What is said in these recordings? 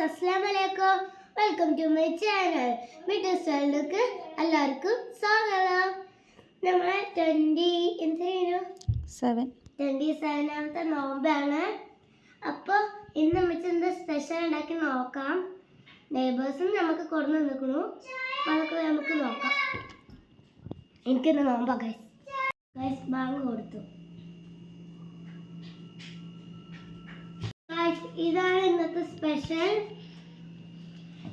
Guys അസ്സാം വലൈക്കും welcome to my channel videos ചാനലിലേക്ക് എല്ലാവർക്കും സ്വാഗതം നമ്മൾ ട്വന്റി എന്തിനു സെവൻ ട്വന്റി സെവനാമത്തെ നോമ്പാണ് അപ്പോൾ ഇന്ന് നമ്മൾ എന്താ സ്പെഷ്യൽ ഉണ്ടാക്കി നോക്കാം. നെയ്ബേഴ്സും നമുക്ക് കൊടുന്ന് നിൽക്കണു അതൊക്കെ നമുക്ക് നോക്കാം. എനിക്കിന്ന് നോമ്പാ ഗൈസ് ഗൈസ് ബാങ്ക് കൊടുത്തു. ഇതാണ് ഇന്നത്തെ സ്പെഷ്യൽ.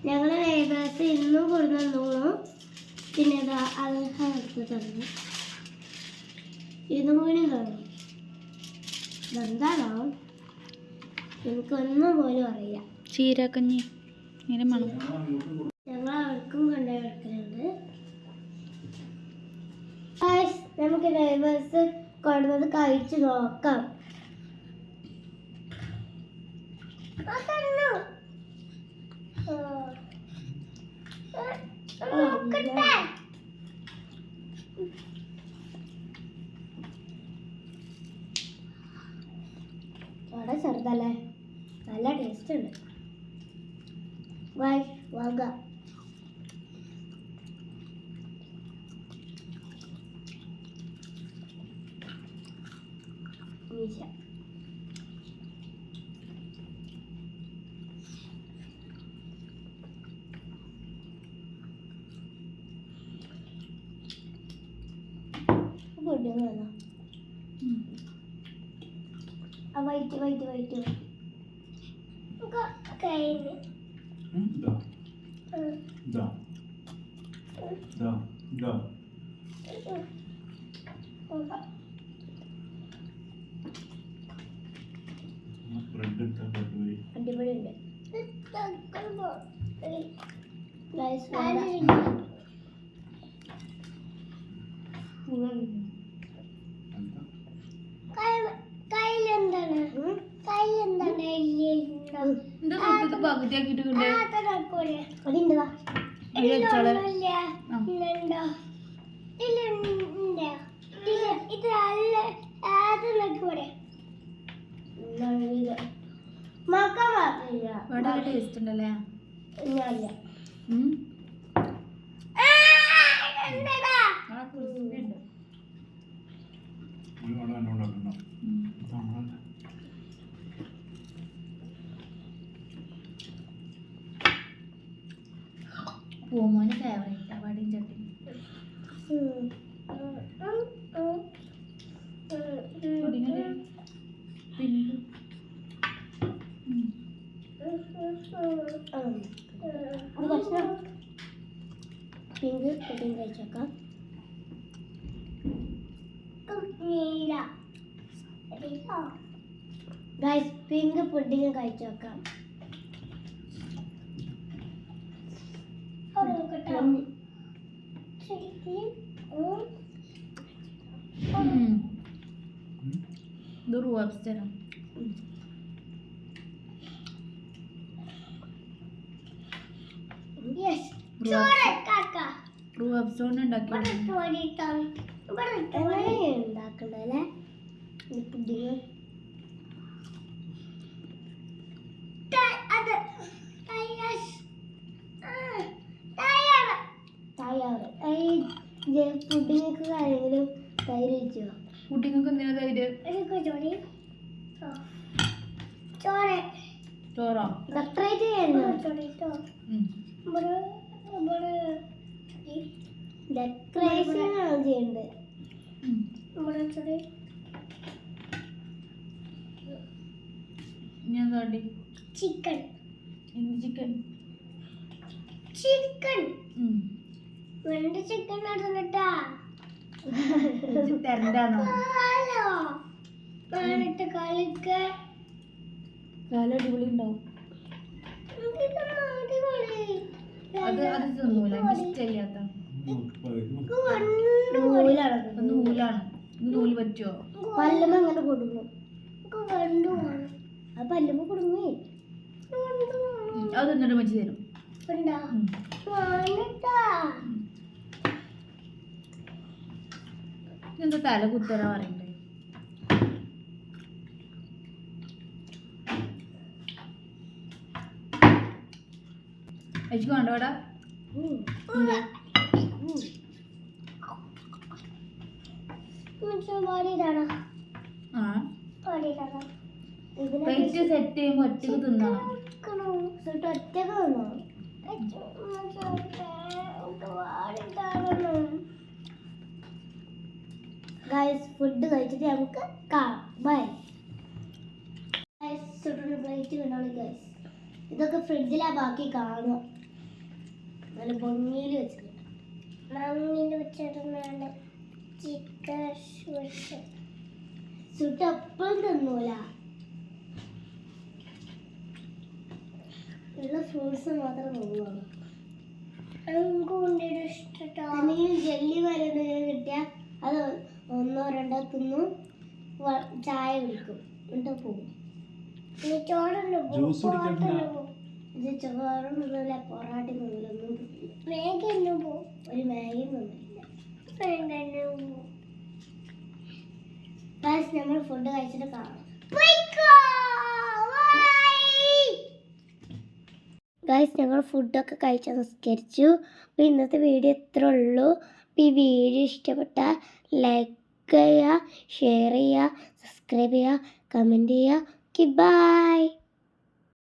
ഞങ്ങളെ നെയ്ബേഴ്സ് ഇന്നും കൊടുന്നു പിന്നെ ഇതാ അൽഹ എടുത്ത് തന്നു. ഇതും കൂടി തന്നു. ഇതെന്താണോ? എനിക്കൊന്നും പോലും അറിയില്ല. ചീരക്കഞ്ഞി. ഞങ്ങൾ അവർക്കും കൊണ്ടുപോയി കൊടുക്കുന്നുണ്ട്. നമുക്ക് നെയ്ബേഴ്സ് കൊണ്ടുവന്നത് കഴിച്ചു നോക്കാം. വളരെ ചെറുതല്ലേ? നല്ല ടേസ്റ്റ് ഉണ്ട്. വൈ വക മീശ പൊടിയെന്ന് പറഞ്ഞാൽ ആ വൈറ്റ് വൈറ്റ് വൈറ്റ്. നമുക്ക് കഴിഞ്ഞ് അടിപൊളിയുണ്ട്. മക്കാൻ പാടില്ല ഇവിടെ ടേസ്റ്റ് ഉണ്ടല്ലേ? പിങ്ക് പുഡിങ് കഴിച്ചേക്കാം ഗൈസ് പിങ്ക് പുഡിങ് കഴിച്ചേക്കാം ഉം. ഇത് റൂബ്സ്റ്ററാണ് യെസ് ചോറ് കാക്ക റൂബ്സ്റ്റോണ്ട് ഉണ്ടാക്കി ഉണ്ടാക്കണ്ടല്ലേ പുഡിങ്. പുഡിങ്ങൊക്കെ കാര്യങ്ങളും തൈര് വെച്ചോ? കുട്ടികൾക്ക് എന്തിനാ തൈര്? ചോറി. ചോറ്? ചോറോ ഉം. ഡെക്കറേഷൻ ആണ് ചെയ്യേണ്ടത്. ചിക്കൻ. എന്ത് ചിക്കൻ? ചിക്കൻ. ചിക്കൻ ഉണ്ടാവും അത് അത് തിന്നൂല ഇഷ്ടമില്ലാത്ത നൂലാണ് നൂൽ പറ്റുമോ പല്ലുമ്പോ അങ്ങനെ കൊടുക്കും. അത് പല്ലുമ്പോ കൊടുങ്ങേ. അത് എന്നിട്ട് വെച്ച് തരും. എന്താ തല കുത്തരാ പറയണ്ടേ പാടിയിട്ടാണോ പ്ലേറ്റ് സെറ്റ് ചെയ്യുമ്പോൾ ഒറ്റയ്ക്ക് ഗൈസ് ഫുഡ് കഴിച്ചിട്ട് നമുക്ക് കാണാം. ബൈ ഗൈസ് ഗൈസ് ഇതൊക്കെ ഫ്രിഡ്ജിലാ ബാക്കി കാണുക. നല്ല ഭംഗിയിൽ വെച്ചിട്ടുണ്ട്. ഭംഗിയിൽ വെച്ചിരുന്നാണ് ചിക്കൻ ചുട്ട് എപ്പോഴും തിന്നൂല. ഉള്ള ഫ്രൂട്ട്സ് മാത്രം തിന്നുള്ളൂ. ജെല്ലി എന്തെങ്കിലും കിട്ടിയാൽ അത് ഒന്നോ രണ്ടോ തിന്നു ചായ കുടിക്കും. എന്നിട്ട് പോകും ജ്യൂസ് കുടിക്കണ്ട. ഇത് ചോറും തിന്നില്ല പൊറാട്ടി തിന്നില്ല ഒന്നും തിന്നില്ല. മാഗി തന്നെ പോകും ഒരു മാഗി തിന്നില്ല. ഗൈസ് നമ്മൾ ഫുഡ് കഴിച്ചിട്ട് കാണാം. ഗൈസ് ഞങ്ങൾ ഫുഡൊക്കെ കഴിച്ച് നിസ്കരിച്ചു. അപ്പോൾ ഇന്നത്തെ വീഡിയോ ഇത്ര ഉള്ളൂ. അപ്പോൾ ഈ വീഡിയോ ഇഷ്ടപ്പെട്ട ലൈക്ക് ചെയ്യുക ഷെയർ ചെയ്യുക സബ്സ്ക്രൈബ് ചെയ്യുക കമന്റ് ചെയ്യുക. Okay bye